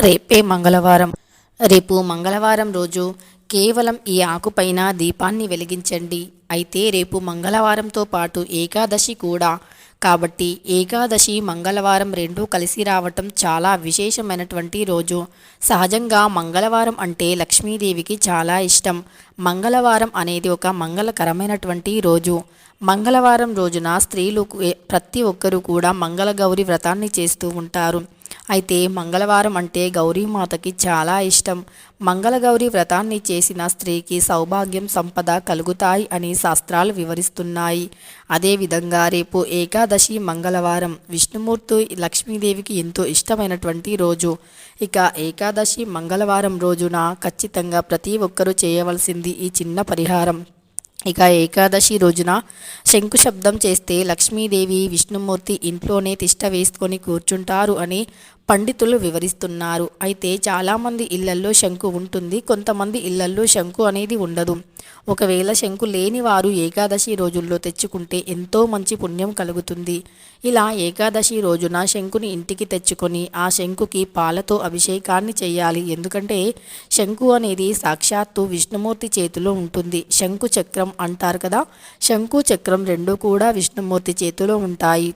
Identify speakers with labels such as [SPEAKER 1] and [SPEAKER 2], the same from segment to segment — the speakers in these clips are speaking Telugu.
[SPEAKER 1] రేపే మంగళవారం. రేపు మంగళవారం రోజు కేవలం ఈ ఆకుపైన దీపాన్ని వెలిగించండి. అయితే రేపు మంగళవారంతో పాటు ఏకాదశి కూడా. కాబట్టి ఏకాదశి మంగళవారం రెండూ కలిసి రావటం చాలా విశేషమైనటువంటి రోజు. సహజంగా మంగళవారం అంటే లక్ష్మీదేవికి చాలా ఇష్టం. మంగళవారం అనేది ఒక మంగళకరమైనటువంటి రోజు. మంగళవారం రోజున స్త్రీలు ప్రతి ఒక్కరూ కూడా మంగళగౌరి వ్రతాన్ని చేస్తూ ఉంటారు. అయితే మంగళవారం అంటే గౌరీమాతకి చాలా ఇష్టం. మంగళగౌరి వ్రతాన్ని చేసిన స్త్రీకి సౌభాగ్యం సంపద కలుగుతాయి అని శాస్త్రాలు వివరిస్తున్నాయి. అదేవిధంగా రేపు ఏకాదశి మంగళవారం విష్ణుమూర్తి లక్ష్మీదేవికి ఎంతో ఇష్టమైనటువంటి రోజు. ఇక ఏకాదశి మంగళవారం రోజున ఖచ్చితంగా ప్రతి ఒక్కరూ చేయవలసింది ఈ చిన్న పరిహారం. ఇక ఏకాదశి రోజున శంకు శబ్దం చేస్తే లక్ష్మీదేవి విష్ణుమూర్తి ఇంట్లోనే తిష్ట వేసుకొని కూర్చుంటారు అని పండితులు వివరిస్తున్నారు. అయితే చాలామంది ఇళ్ళల్లో శంకు ఉంటుంది. కొంతమంది ఇళ్ళల్లో శంకు అనేది ఉండదు. ఒకవేళ శంకు లేని వారు ఏకాదశి రోజుల్లో తెచ్చుకుంటే ఎంతో మంచి పుణ్యం కలుగుతుంది. ఇలా ఏకాదశి రోజున శంకుని ఇంటికి తెచ్చుకొని ఆ శంకుకి పాలతో అభిషేకాన్ని చేయాలి. ఎందుకంటే శంకు అనేది సాక్షాత్తు విష్ణుమూర్తి చేతిలో ఉంటుంది. శంకు చక్రం అంటారు కదా? శంకు చక్రం రెండు కూడా విష్ణుమూర్తి చేతిలో ఉంటాయి.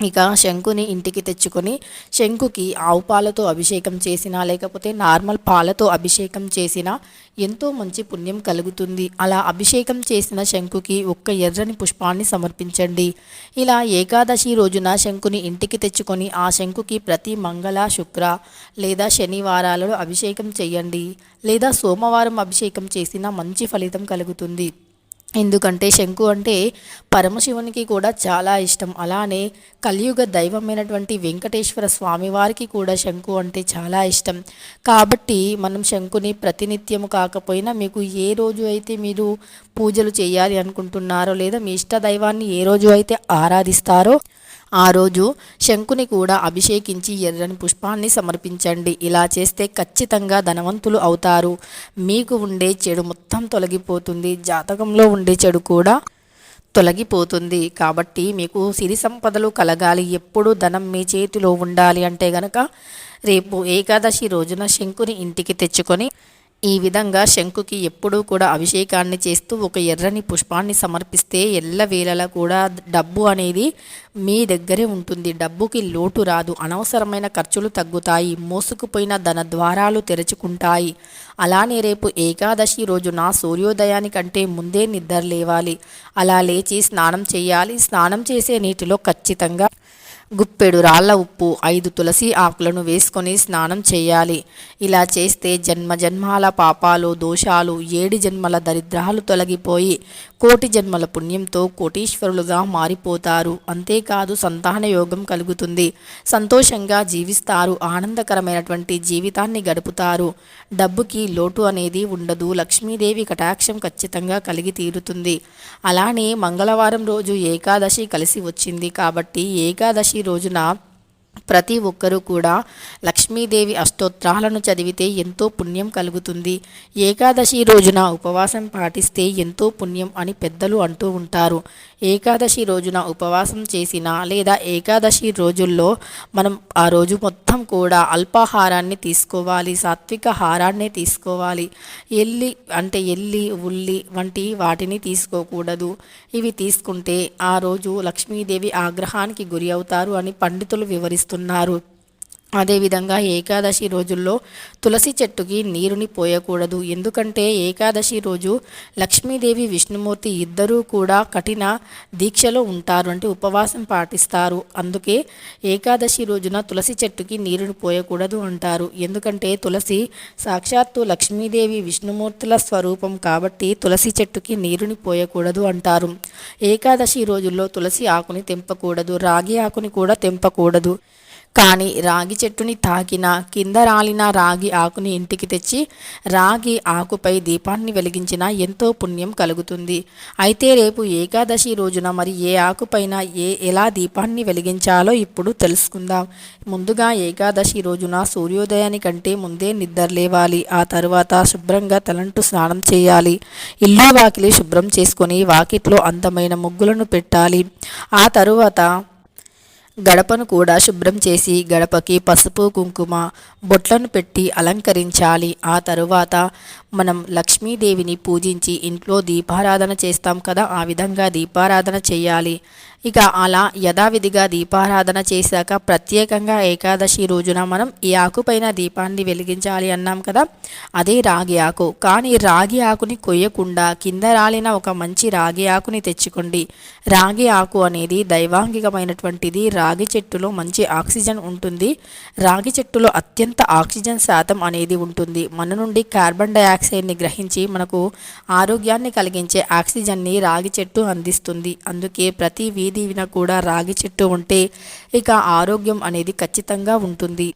[SPEAKER 1] ఇక శంకుని ఇంటికి తెచ్చుకొని శంకుకి ఆవు పాలతో అభిషేకం చేసినా లేకపోతే నార్మల్ పాలతో అభిషేకం చేసినా ఎంతో మంచి పుణ్యం కలుగుతుంది. అలా అభిషేకం చేసిన శంకుకి ఒక్క ఎర్రని పుష్పాన్ని సమర్పించండి. ఇలా ఏకాదశి రోజున శంకుని ఇంటికి తెచ్చుకొని ఆ శంకుకి ప్రతి మంగళ శుక్ర లేదా శనివారాలలో అభిషేకం చేయండి. లేదా సోమవారం అభిషేకం చేసినా మంచి ఫలితం కలుగుతుంది. ఎందుకంటే శంకు అంటే పరమశివునికి కూడా చాలా ఇష్టం. అలానే కలియుగ దైవమైనటువంటి వెంకటేశ్వర స్వామివారికి కూడా శంకు అంటే చాలా ఇష్టం. కాబట్టి మనం శంకుని ప్రతినిత్యము కాకపోయినా మీకు ఏ రోజు అయితే మీరు పూజలు చేయాలి అనుకుంటున్నారో లేదా మీ ఇష్ట దైవాన్ని ఏ రోజు అయితే ఆరాధిస్తారో ఆ రోజు శంకుని కూడా అభిషేకించి ఎర్రని పుష్పాన్ని సమర్పించండి. ఇలా చేస్తే ఖచ్చితంగా ధనవంతులు అవుతారు. మీకు ఉండే చెడు మొత్తం తొలగిపోతుంది. జాతకంలో ఉండే చెడు కూడా తొలగిపోతుంది. కాబట్టి మీకు సిరి సంపదలు కలగాలి. ఎప్పుడు ధనం మీ చేతిలో ఉండాలి అంటే గనక రేపు ఏకాదశి రోజున శంకుని ఇంటికి తెచ్చుకొని ఈ విధంగా శంకుకి ఎప్పుడూ కూడా అభిషేకాన్ని చేస్తూ ఒక ఎర్రని పుష్పాన్ని సమర్పిస్తే ఎల్లవేళలా కూడా డబ్బు అనేది మీ దగ్గరే ఉంటుంది. డబ్బుకి లోటు రాదు. అనవసరమైన ఖర్చులు తగ్గుతాయి. మోసుకుపోయిన ధన ద్వారాలు తెరుచుకుంటాయి. అలానే రేపు ఏకాదశి రోజున సూర్యోదయానికంటే ముందే నిద్ర లేవాలి. అలా లేచి స్నానం చేయాలి. స్నానం చేసే నీటిలో ఖచ్చితంగా గుప్పెడు రాళ్ళ ఉప్పు ఐదు తులసి ఆకులను వేసుకొని స్నానం చేయాలి. ఇలా చేస్తే జన్మ జన్మాల పాపాలు దోషాలు ఏడి జన్మల దరిద్రాలు తొలగిపోయి కోటి జన్మల పుణ్యంతో కోటీశ్వరులుగా మారిపోతారు. అంతేకాదు సంతాన యోగం కలుగుతుంది. సంతోషంగా జీవిస్తారు. ఆనందకరమైనటువంటి జీవితాన్ని గడుపుతారు. డబ్బుకి లోటు అనేది ఉండదు. లక్ష్మీదేవి కటాక్షం ఖచ్చితంగా కలిగి తీరుతుంది. అలానే మంగళవారం రోజు ఏకాదశి కలిసి వచ్చింది కాబట్టి ఏకాదశి రోజున ప్రతి ఒక్కరూ కూడా లక్ష్మీదేవి అష్టోత్రాలను చదివితే ఎంతో పుణ్యం కలుగుతుంది. ఏకాదశి రోజున ఉపవాసం పాటిస్తే ఎంతో పుణ్యం అని పెద్దలు అంటూ ఉంటారు. ఏకాదశి రోజున ఉపవాసం చేసిన లేదా ఏకాదశి రోజుల్లో మనం ఆ రోజు మొత్తం కూడా అల్పాహారాన్ని తీసుకోవాలి సాత్విక హారాన్ని తీసుకోవాలి. ఎల్లి అంటే ఎల్లి ఉల్లి వంటి వాటిని తీసుకోకూడదు. ఇవి తీసుకుంటే ఆ రోజు లక్ష్మీదేవి ఆగ్రహానికి గురి అవుతారు అని పండితులు చేస్తున్నారు అదేవిధంగా ఏకాదశి రోజుల్లో తులసి చెట్టుకి నీరుని పోయకూడదు. ఎందుకంటే ఏకాదశి రోజు లక్ష్మీదేవి విష్ణుమూర్తి ఇద్దరూ కూడా కఠిన దీక్షలో ఉంటారు అంటే ఉపవాసం పాటిస్తారు. అందుకే ఏకాదశి రోజున తులసి చెట్టుకి నీరుని పోయకూడదు అంటారు. ఎందుకంటే తులసి సాక్షాత్తు లక్ష్మీదేవి విష్ణుమూర్తుల స్వరూపం కాబట్టి తులసి చెట్టుకి నీరుని పోయకూడదు అంటారు. ఏకాదశి రోజుల్లో తులసి ఆకుని తెంపకూడదు రాగి ఆకుని కూడా తెంపకూడదు. కానీ రాగి చెట్టుని తాకిన కింద రాలిన రాగి ఆకుని ఇంటికి తెచ్చి రాగి ఆకుపై దీపాన్ని వెలిగించిన ఎంతో పుణ్యం కలుగుతుంది. అయితే రేపు ఏకాదశి రోజున మరి ఏ ఆకుపైన ఏ ఎలా దీపాన్ని వెలిగించాలో ఇప్పుడు తెలుసుకుందాం. ముందుగా ఏకాదశి రోజున సూర్యోదయానికంటే ముందే నిద్ర లేవాలి. ఆ తర్వాత శుభ్రంగా తలంటు స్నానం చేయాలి. ఇల్లు వాకిలి శుభ్రం చేసుకొని వాకిట్లో అందమైన ముగ్గులను పెట్టాలి. ఆ తరువాత గడపను కూడా శుభ్రం చేసి గడపకి పసుపు కుంకుమ బొట్లను పెట్టి అలంకరించాలి. ఆ తరువాత మనం లక్ష్మీదేవిని పూజించి ఇంట్లో దీపారాధన చేస్తాం కదా ఆ విధంగా దీపారాధన చేయాలి. ఇక అలా యథావిధిగా దీపారాధన చేశాక ప్రత్యేకంగా ఏకాదశి రోజున మనం ఈ ఆకుపైన దీపాన్ని వెలిగించాలి అన్నాం కదా. అదే రాగి ఆకు. కానీ రాగి ఆకుని కొయ్యకుండా కింద రాలిన ఒక మంచి రాగి ఆకుని తెచ్చుకోండి. రాగి ఆకు అనేది దైవాంగికమైనటువంటిది. రాగి చెట్టులో మంచి ఆక్సిజన్ ఉంటుంది. రాగి చెట్టులో అత్యంత ఆక్సిజన్ శాతం అనేది ఉంటుంది. మన నుండి కార్బన్ డయాక్సైడ్ని గ్రహించి మనకు ఆరోగ్యాన్ని కలిగించే ఆక్సిజన్ని రాగి చెట్టు అందిస్తుంది. అందుకే ప్రతి వీధిన కూడా రాగి చెట్టు ఉంటే ఇక ఆరోగ్యం అనేది ఖచ్చితంగా ఉంటుంది.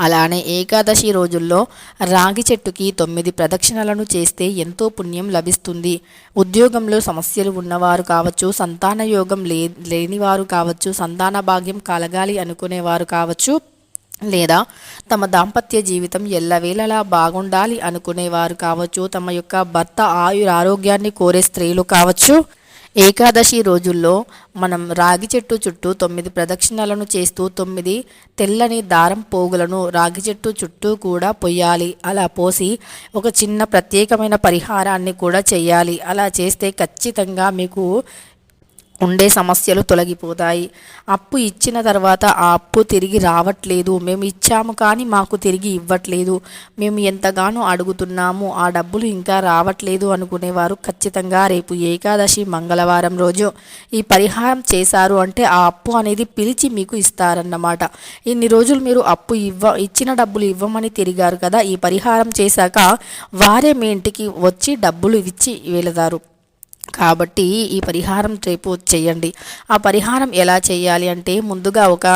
[SPEAKER 1] అలానే ఏకాదశి రోజుల్లో రాగి చెట్టుకి తొమ్మిది ప్రదక్షిణలను చేస్తే ఎంతో పుణ్యం లభిస్తుంది. ఉద్యోగంలో సమస్యలు ఉన్నవారు కావచ్చు సంతాన యోగం లే లేనివారు కావచ్చు సంతాన భాగ్యం కలగాలి అనుకునేవారు కావచ్చు లేదా తమ దాంపత్య జీవితం ఎల్లవేళలా బాగుండాలి అనుకునేవారు కావచ్చు తమ యొక్క భర్త ఆయుర ఆరోగ్యాన్ని కోరే స్త్రీలు కావచ్చు ఏకాదశి రోజుల్లో మనం రాగి చెట్టు చుట్టూ తొమ్మిది ప్రదక్షిణలను చేస్తూ తొమ్మిది తెల్లని దారం పోగులను రాగి చెట్టు చుట్టూ కూడా పొయ్యాలి. అలా పోసి ఒక చిన్న ప్రత్యేకమైన పరిహారాన్ని కూడా చేయాలి అలా చేస్తే ఖచ్చితంగా మీకు ఉండే సమస్యలు తొలగిపోతాయి. అప్పు ఇచ్చిన తర్వాత ఆ అప్పు తిరిగి రావట్లేదు. మేము ఇచ్చాము కానీ మాకు తిరిగి ఇవ్వట్లేదు. మేము ఎంతగానో అడుగుతున్నాము. ఆ డబ్బులు ఇంకా రావట్లేదు అనుకునేవారు ఖచ్చితంగా రేపు ఏకాదశి మంగళవారం రోజు ఈ పరిహారం చేశారు అంటే ఆ అప్పు అనేది పిలిచి మీకు ఇస్తారన్నమాట. ఇన్ని రోజులు మీరు అప్పు ఇవ్వ ఇచ్చిన డబ్బులు ఇవ్వమని తిరిగారు కదా. ఈ పరిహారం చేశాక వారే మీ ఇంటికి వచ్చి డబ్బులు ఇచ్చి వెళతారు. కాబట్టి ఈ పరిహారం రేపు చేయండి. ఆ పరిహారం ఎలా చేయాలి అంటే ముందుగా ఒక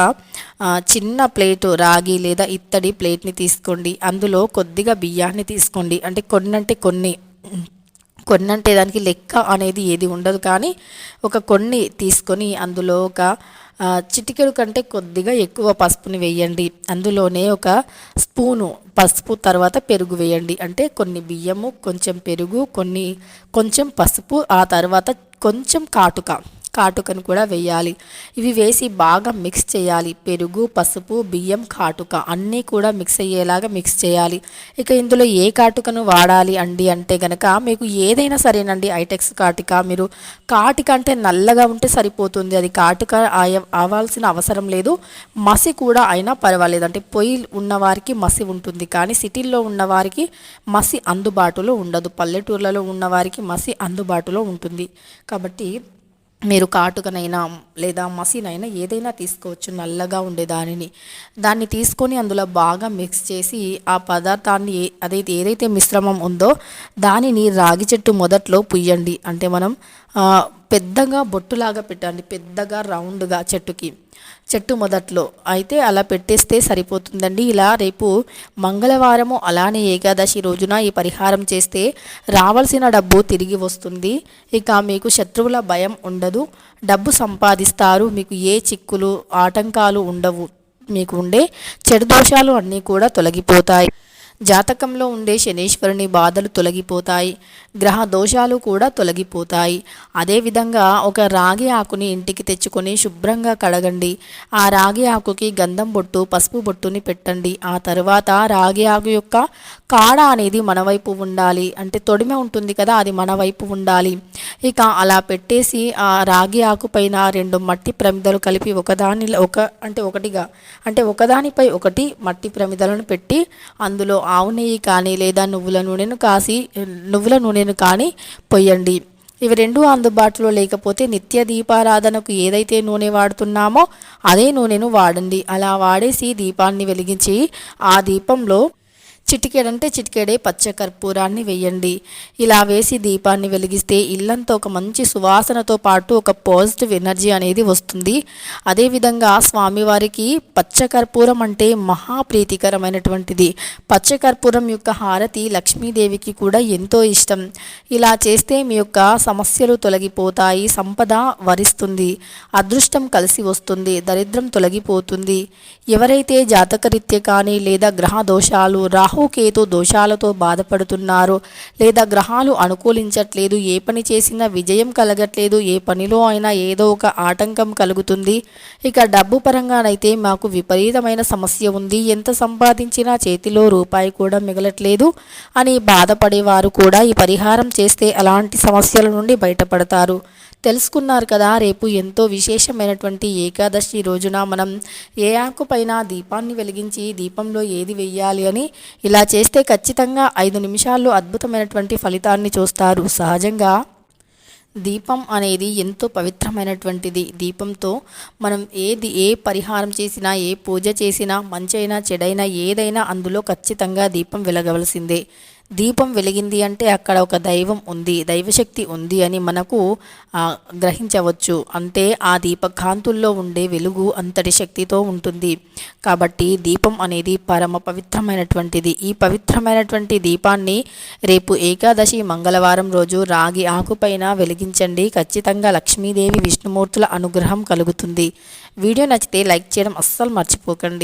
[SPEAKER 1] చిన్న ప్లేటు రాగి లేదా ఇత్తడి ప్లేట్ని తీసుకోండి. అందులో కొద్దిగా బియ్యాన్ని తీసుకోండి. అంటే కొన్ని అంటే కొన్ని కొన్ని అంటే దానికి లెక్క అనేది ఏది ఉండదు. కానీ ఒక కొన్ని తీసుకొని అందులో ఒక చిటికెడు కంటే కొద్దిగా ఎక్కువ పసుపుని వేయండి. అందులోనే ఒక స్పూను పసుపు తర్వాత పెరుగు వేయండి. అంటే కొన్ని బియ్యము కొంచెం పెరుగు కొన్ని కొంచెం పసుపు ఆ తర్వాత కొంచెం కాటుక. కాటుకను కూడా వేయాలి. ఇవి వేసి బాగా మిక్స్ చేయాలి. పెరుగు పసుపు బియ్యం కాటుక అన్నీ కూడా మిక్స్ అయ్యేలాగా మిక్స్ చేయాలి. ఇక ఇందులో ఏ కాటుకను వాడాలి అండి అంటే గనక మీకు ఏదైనా సరేనండి ఐటెక్స్ కాటుక. మీరు కాటుక అంటే నల్లగా ఉంటే సరిపోతుంది. అది కాటుక అవ్వాల్సిన అవసరం లేదు. మసి కూడా అయినా పర్వాలేదు. అంటే పొయ్యి ఉన్నవారికి మసి ఉంటుంది. కానీ సిటీల్లో ఉన్నవారికి మసి అందుబాటులో ఉండదు. పల్లెటూర్లలో ఉన్నవారికి మసి అందుబాటులో ఉంటుంది. కాబట్టి మీరు కాటుకనైనా లేదా మసినైనా ఏదైనా తీసుకోవచ్చు నల్లగా ఉండే దానిని. దాన్ని తీసుకొని అందులో బాగా మిక్స్ చేసి ఆ పదార్థాన్ని అదైతే ఏదైతే మిశ్రమం ఉందో దానిని రాగి చెట్టు మొదట్లో పుయ్యండి. అంటే మనం పెద్దగా బొట్టులాగా పెట్టండి పెద్దగా రౌండ్గా చెట్టుకి. చెట్టు మొదట్లో. అయితే అలా పెట్టేస్తే సరిపోతుందండి. ఇలా రేపు మంగళవారము అలానే ఏకాదశి రోజున ఈ పరిహారం చేస్తే రావాల్సిన డబ్బు తిరిగి వస్తుంది. ఇక మీకు శత్రువుల భయం ఉండదు. డబ్బు సంపాదిస్తారు. మీకు ఏ చిక్కులు ఆటంకాలు ఉండవు. మీకు ఉండే చెడు దోషాలు అన్నీ కూడా తొలగిపోతాయి. జాతకంలో ఉండే శనీశ్వరుని బాధలు తొలగిపోతాయి గ్రహ దోషాలు కూడా తొలగిపోతాయి. అదేవిధంగా ఒక రాగి ఆకుని ఇంటికి తెచ్చుకొని శుభ్రంగా కడగండి. ఆ రాగి ఆకుకి గంధం బొట్టు పసుపు బొట్టుని పెట్టండి. ఆ తర్వాత రాగి ఆకు యొక్క కాడ అనేది మన వైపు ఉండాలి. అంటే తొడిమె ఉంటుంది కదా అది మన వైపు ఉండాలి. ఇక అలా పెట్టేసి ఆ రాగి ఆకు పైన రెండు మట్టి ప్రమిదలు కలిపి ఒకదాని ఒక అంటే ఒకటిగా అంటే ఒకదానిపై ఒకటి మట్టి ప్రమిదలను పెట్టి అందులో ఆవు నెయ్యి కానీ లేదా నువ్వుల నూనెను కాసి నువ్వుల నూనెను కానీ పొయ్యండి. ఇవి రెండు అందుబాటులో లేకపోతే నిత్య దీపారాధనకు ఏదైతే నూనె వాడుతున్నామో అదే నూనెను వాడండి. అలా వాడేసి దీపాన్ని వెలిగించి ఆ దీపంలో చిటికేడంటే చిటికేడే పచ్చ కర్పూరాన్ని వేయండి. ఇలా వేసి దీపాన్ని వెలిగిస్తే ఇల్లంతా ఒక మంచి సువాసనతో పాటు ఒక పాజిటివ్ ఎనర్జీ అనేది వస్తుంది. అదేవిధంగా స్వామివారికి పచ్చకర్పూరం అంటే మహాప్రీతికరమైనటువంటిది పచ్చకర్పూరం యొక్క హారతి లక్ష్మీదేవికి కూడా ఎంతో ఇష్టం. ఇలా చేస్తే మీ యొక్క సమస్యలు తొలగిపోతాయి సంపద వరిస్తుంది అదృష్టం కలిసి వస్తుంది దరిద్రం తొలగిపోతుంది. ఎవరైతే జాతకరీత్య కానీ లేదా గ్రహ దోషాలు రాహు రాహుకేతు దోషాలతో బాధపడుతున్నారు. లేదా గ్రహాలు అనుకూలించట్లేదు ఏ పని చేసినా విజయం కలగట్లేదు ఏ పనిలో అయినా ఏదో ఒక ఆటంకం కలుగుతుంది. ఇక డబ్బు పరంగానైతే మాకు విపరీతమైన సమస్య ఉంది. ఎంత సంపాదించినా చేతిలో రూపాయి కూడా మిగలట్లేదు అని బాధపడేవారు కూడా ఈ పరిహారం చేస్తే అలాంటి సమస్యల నుండి బయటపడతారు. తెలుసుకున్నారు కదా రేపు ఎంతో విశేషమైనటువంటి ఏకాదశి రోజున మనం ఏ ఆకుపైన దీపాన్ని వెలిగించి దీపంలో ఏది వెయ్యాలి అని ఇలా చేస్తే ఖచ్చితంగా ఐదు నిమిషాల్లో అద్భుతమైనటువంటి ఫలితాన్ని చూస్తారు. సహజంగా దీపం అనేది ఎంతో పవిత్రమైనటువంటిది. దీపంతో మనం ఏది ఏ పరిహారం చేసినా ఏ పూజ చేసినా మంచైనా చెడైనా ఏదైనా అందులో ఖచ్చితంగా దీపం వెలగవలసిందే. దీపం వెలిగింది అంటే అక్కడ ఒక దైవం ఉంది దైవశక్తి ఉంది అని మనకు గ్రహించవచ్చు. అంటే ఆ దీప కాంతుల్లో ఉండే వెలుగు అంతటి శక్తితో ఉంటుంది. కాబట్టి దీపం అనేది పరమ పవిత్రమైనటువంటిది. ఈ పవిత్రమైనటువంటి దీపాన్ని రేపు ఏకాదశి మంగళవారం రోజు రాగి ఆకుపైన వెలిగించండి. ఖచ్చితంగా లక్ష్మీదేవి విష్ణుమూర్తుల అనుగ్రహం కలుగుతుంది. వీడియో నచ్చితే లైక్ చేయడం అస్సలు మర్చిపోకండి.